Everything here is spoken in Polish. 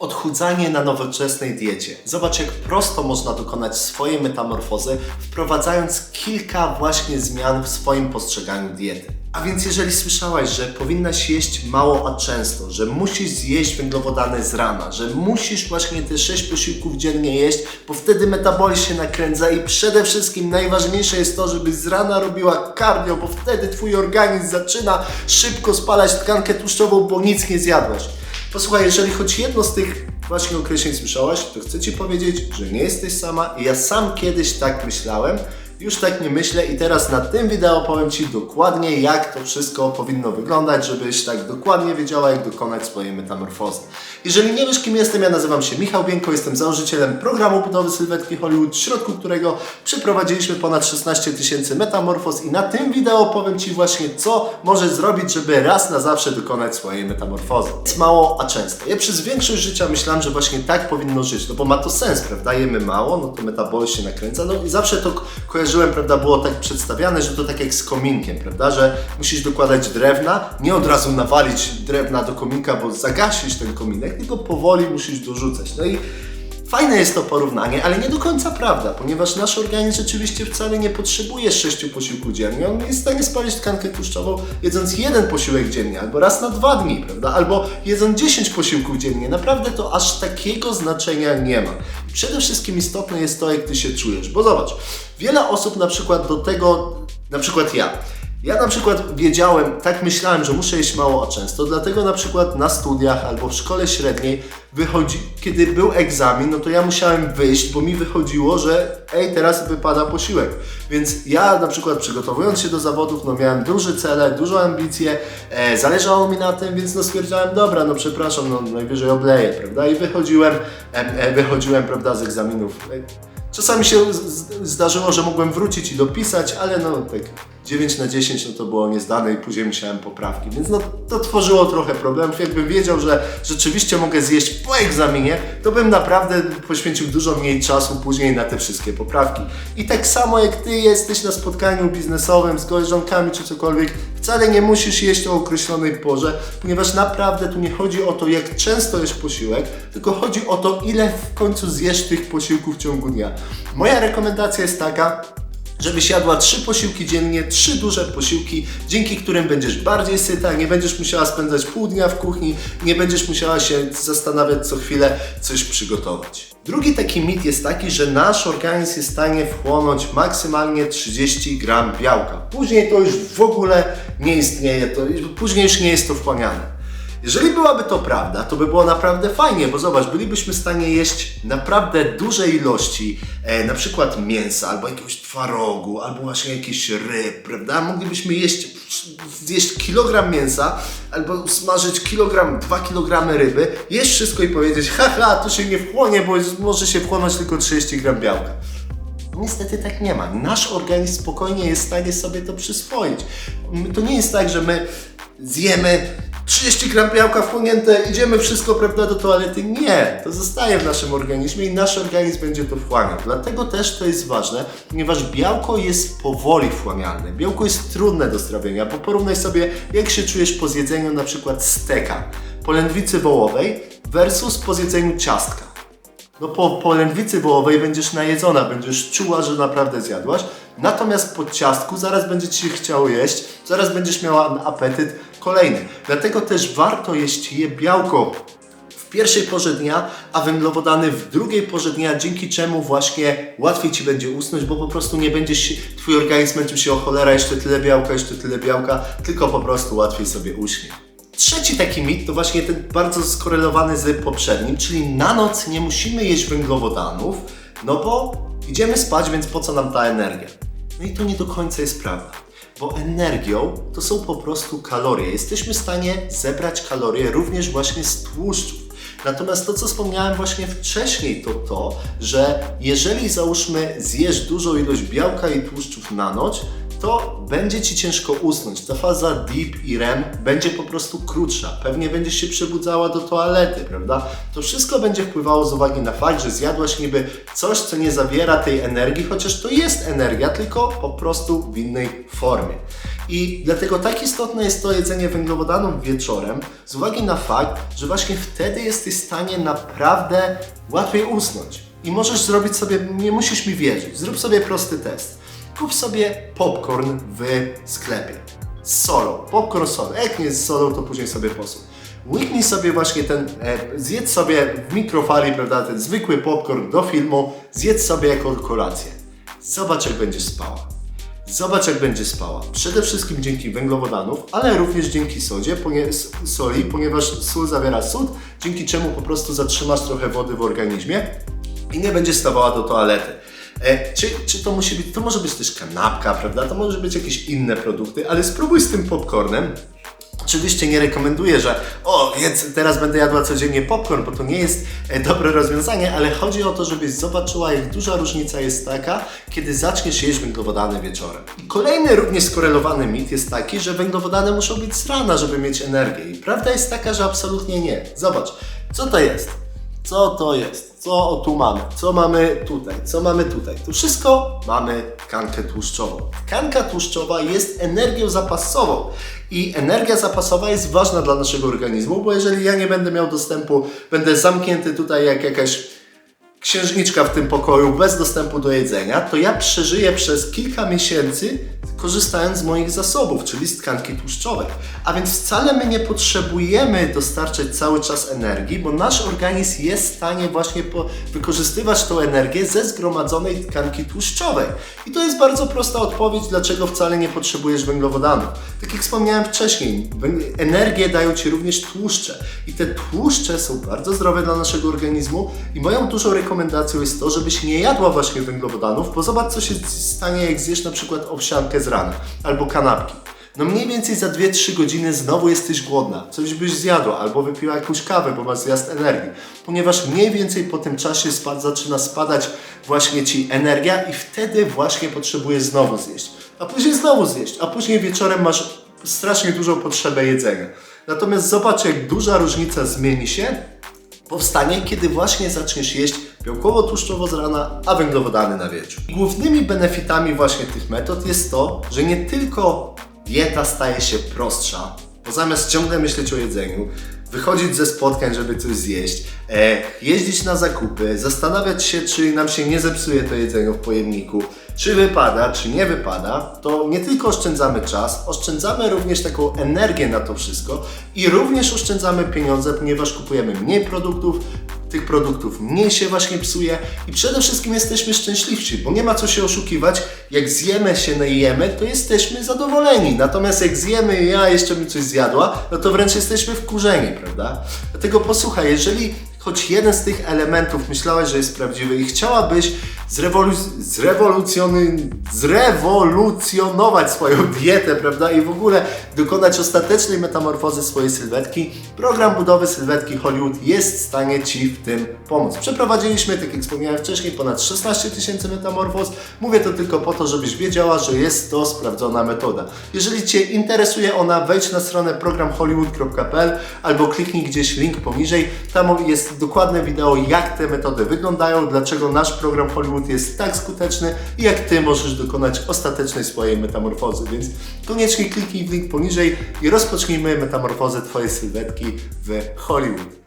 Odchudzanie na nowoczesnej diecie. Zobacz, jak prosto można dokonać swojej metamorfozy, wprowadzając kilka właśnie zmian w swoim postrzeganiu diety. A więc jeżeli słyszałaś, że powinnaś jeść mało, a często, że musisz zjeść węglowodany z rana, że musisz właśnie te 6 posiłków dziennie jeść, bo wtedy metabolizm się nakręca i przede wszystkim najważniejsze jest to, żebyś z rana robiła cardio, bo wtedy twój organizm zaczyna szybko spalać tkankę tłuszczową, bo nic nie zjadłaś. Posłuchaj, jeżeli choć jedno z tych właśnie określeń słyszałaś, to chcę Ci powiedzieć, że nie jesteś sama i ja sam kiedyś tak myślałem, już tak nie myślę i teraz na tym wideo powiem Ci dokładnie jak to wszystko powinno wyglądać, żebyś tak dokładnie wiedziała jak dokonać swojej metamorfozy. Jeżeli nie wiesz kim jestem, ja nazywam się Michał Bienko, jestem założycielem programu budowy sylwetki Hollywood, w środku którego przeprowadziliśmy ponad 16 tysięcy metamorfoz i na tym wideo powiem Ci właśnie co możesz zrobić, żeby raz na zawsze dokonać swojej metamorfozy. Jest mało, a często. Ja przez większość życia myślałem, że właśnie tak powinno żyć, no bo ma to sens, prawda? Jemy mało, no to metabolizm się nakręca, no i zawsze to ko- kojarzyłem, prawda, było tak przedstawiane, że to tak jak z kominkiem, prawda, że musisz dokładać drewna, nie od razu nawalić drewna do kominka, bo zagasisz ten kominek, tylko powoli musisz dorzucać. No i Fajne jest to porównanie, ale nie do końca prawda, ponieważ nasz organizm rzeczywiście wcale nie potrzebuje sześciu posiłków dziennie. On jest w stanie spalić tkankę tłuszczową jedząc jeden posiłek dziennie, albo raz na dwa dni, prawda? Albo jedząc 10 posiłków dziennie. Naprawdę to aż takiego znaczenia nie ma. Przede wszystkim istotne jest to, jak ty się czujesz, bo zobacz, wiele osób na przykład do tego, na przykład ja, ja na przykład wiedziałem, tak myślałem, że muszę jeść mało, a często, dlatego na przykład na studiach albo w szkole średniej wychodzi, kiedy był egzamin, no to ja musiałem wyjść, bo mi wychodziło, że ej, teraz wypada posiłek. Więc ja na przykład przygotowując się do zawodów, no miałem duże cele, dużo ambicje, e, zależało mi na tym, więc no stwierdzałem, dobra, no przepraszam, no najwyżej obleję, prawda? I wychodziłem, e, wychodziłem, prawda, z egzaminów. E, Czasami się zdarzyło, że mogłem wrócić i dopisać, ale no tak 9 na 10 no to było niezdane i później musiałem poprawki, więc no to tworzyło trochę problemów. Jakbym wiedział, że rzeczywiście mogę zjeść po egzaminie, to bym naprawdę poświęcił dużo mniej czasu później na te wszystkie poprawki. I tak samo jak Ty jesteś na spotkaniu biznesowym z koleżankami czy cokolwiek, wcale nie musisz jeść o określonej porze, ponieważ naprawdę tu nie chodzi o to, jak często jesz posiłek, tylko chodzi o to, ile w końcu zjesz tych posiłków w ciągu dnia. Moja rekomendacja jest taka, żebyś jadła trzy posiłki dziennie, trzy duże posiłki, dzięki którym będziesz bardziej syta, nie będziesz musiała spędzać pół dnia w kuchni, nie będziesz musiała się zastanawiać co chwilę coś przygotować. Drugi taki mit jest taki, że nasz organizm jest w stanie wchłonąć maksymalnie 30 gram białka. Później to już w ogóle nie istnieje, to, później już nie jest to wchłaniane. Jeżeli byłaby to prawda, to by było naprawdę fajnie, bo zobacz, bylibyśmy w stanie jeść naprawdę duże ilości, e, na przykład mięsa, albo jakiegoś twarogu, albo właśnie jakiś ryb, prawda? Moglibyśmy jeść, zjeść kilogram mięsa, albo smażyć kilogram, dwa kilogramy ryby, jeść wszystko i powiedzieć, haha, to się nie wchłonie, bo może się wchłonąć tylko 30 gram białka. Niestety tak nie ma. Nasz organizm spokojnie jest w stanie sobie to przyswoić. To nie jest tak, że my zjemy 30 gram białka wchłonięte, idziemy wszystko prawda, do toalety. Nie, to zostaje w naszym organizmie i nasz organizm będzie to wchłaniał. Dlatego też to jest ważne, ponieważ białko jest powoli wchłanialne. Białko jest trudne do strawienia, bo porównaj sobie, jak się czujesz po zjedzeniu na przykład steka, polędwicy wołowej versus po zjedzeniu ciastka. No po, po lędwicy wołowej będziesz najedzona, będziesz czuła, że naprawdę zjadłaś. Natomiast po ciastku zaraz będzie Ci się chciało jeść, zaraz będziesz miała apetyt kolejny. Dlatego też warto jeść je białko w pierwszej porze dnia, a węglowodany w drugiej porze dnia, dzięki czemu właśnie łatwiej Ci będzie usnąć, bo po prostu nie będziesz Twój organizm męczył się o cholera, jeszcze tyle białka, jeszcze tyle białka, tylko po prostu łatwiej sobie uśnie. Trzeci taki mit to właśnie ten bardzo skorelowany z poprzednim, czyli na noc nie musimy jeść węglowodanów, no bo idziemy spać, więc po co nam ta energia? No i to nie do końca jest prawda, bo energią to są po prostu kalorie. Jesteśmy w stanie zebrać kalorie również właśnie z tłuszczów. Natomiast to, co wspomniałem właśnie wcześniej, to to, że jeżeli załóżmy zjesz dużą ilość białka i tłuszczów na noc, to będzie Ci ciężko usnąć. Ta faza deep i REM będzie po prostu krótsza. Pewnie będziesz się przebudzała do toalety, prawda? To wszystko będzie wpływało z uwagi na fakt, że zjadłaś niby coś, co nie zawiera tej energii, chociaż to jest energia, tylko po prostu w innej formie. I dlatego tak istotne jest to jedzenie węglowodanów wieczorem, z uwagi na fakt, że właśnie wtedy jesteś w stanie naprawdę łatwiej usnąć. I możesz zrobić sobie, nie musisz mi wierzyć, zrób sobie prosty test. Kup sobie popcorn w sklepie. Z solą. Popcorn z solą. Jak nie jest z solą, to później sobie posól. Łyknij sobie właśnie ten, e, zjedz sobie w mikrofali, prawda, ten zwykły popcorn do filmu, zjedz sobie jako kolację. Zobacz, jak będziesz spała. Zobacz, jak będzie spała. Przede wszystkim dzięki węglowodanów, ale również dzięki sodzie, ponie, soli, ponieważ sól zawiera sód, dzięki czemu po prostu zatrzymasz trochę wody w organizmie i nie będziesz stawała do toalety. E, czy, czy to musi być, to może być też kanapka, prawda? To może być jakieś inne produkty, ale spróbuj z tym popcornem. Oczywiście nie rekomenduję, że o, jedz, teraz będę jadła codziennie popcorn, bo to nie jest e, dobre rozwiązanie, ale chodzi o to, żebyś zobaczyła, jak duża różnica jest taka, kiedy zaczniesz jeść węglowodany wieczorem. Kolejny również skorelowany mit jest taki, że węglowodany muszą być z rana, żeby mieć energię. I prawda jest taka, że absolutnie nie. Zobacz, co to jest? Co to jest? Co tu mamy? Co mamy tutaj? Co mamy tutaj? Tu wszystko mamy tkankę tłuszczową. Tkanka tłuszczowa jest energią zapasową i energia zapasowa jest ważna dla naszego organizmu, bo jeżeli ja nie będę miał dostępu, będę zamknięty tutaj jak jakaś księżniczka w tym pokoju bez dostępu do jedzenia, to ja przeżyję przez kilka miesięcy korzystając z moich zasobów, czyli z tkanki tłuszczowej. A więc wcale my nie potrzebujemy dostarczać cały czas energii, bo nasz organizm jest w stanie właśnie wykorzystywać tą energię ze zgromadzonej tkanki tłuszczowej. I to jest bardzo prosta odpowiedź, dlaczego wcale nie potrzebujesz węglowodanów. Tak jak wspomniałem wcześniej, energię dają Ci również tłuszcze. I te tłuszcze są bardzo zdrowe dla naszego organizmu i moją dużą rekomendacją jest to, żebyś nie jadła właśnie węglowodanów, bo zobacz co się stanie jak zjesz na przykład owsiankę z rana albo kanapki. No mniej więcej za 2-3 godziny znowu jesteś głodna. Coś byś zjadła albo wypiła jakąś kawę, bo masz zjazd energii. Ponieważ mniej więcej po tym czasie spad, zaczyna spadać właśnie Ci energia i wtedy właśnie potrzebujesz znowu zjeść. A później znowu zjeść, a później wieczorem masz strasznie dużą potrzebę jedzenia. Natomiast zobacz jak duża różnica zmieni się powstanie, kiedy właśnie zaczniesz jeść białkowo-tłuszczowo z rana, a węglowodany na wieczór. Głównymi benefitami właśnie tych metod jest to, że nie tylko dieta staje się prostsza, bo zamiast ciągle myśleć o jedzeniu, wychodzić ze spotkań, żeby coś zjeść, e, jeździć na zakupy, zastanawiać się, czy nam się nie zepsuje to jedzenie w pojemniku, czy wypada, czy nie wypada, to nie tylko oszczędzamy czas, oszczędzamy również taką energię na to wszystko i również oszczędzamy pieniądze, ponieważ kupujemy mniej produktów, tych produktów mniej się właśnie psuje i przede wszystkim jesteśmy szczęśliwsi, bo nie ma co się oszukiwać. Jak zjemy się, najemy, to jesteśmy zadowoleni. Natomiast jak zjemy ja jeszcze mi coś zjadła, no to wręcz jesteśmy wkurzeni, prawda? Dlatego posłuchaj, jeżeli choć jeden z tych elementów myślałaś, że jest prawdziwy i chciałabyś zrewolu- zrewolucjony, zrewolucjonować swoją dietę, prawda, i w ogóle dokonać ostatecznej metamorfozy swojej sylwetki, program budowy sylwetki Hollywood jest w stanie Ci w tym pomóc. Przeprowadziliśmy, tak jak wspomniałem wcześniej, ponad 16 tysięcy metamorfoz. Mówię to tylko po to, żebyś wiedziała, że jest to sprawdzona metoda. Jeżeli Cię interesuje ona, wejdź na stronę programhollywood.pl albo kliknij gdzieś link poniżej. Tam dokładne wideo, jak te metody wyglądają, dlaczego nasz program Hollywood jest tak skuteczny i jak Ty możesz dokonać ostatecznej swojej metamorfozy. Więc koniecznie kliknij w link poniżej i rozpocznijmy metamorfozę Twojej sylwetki w Hollywood.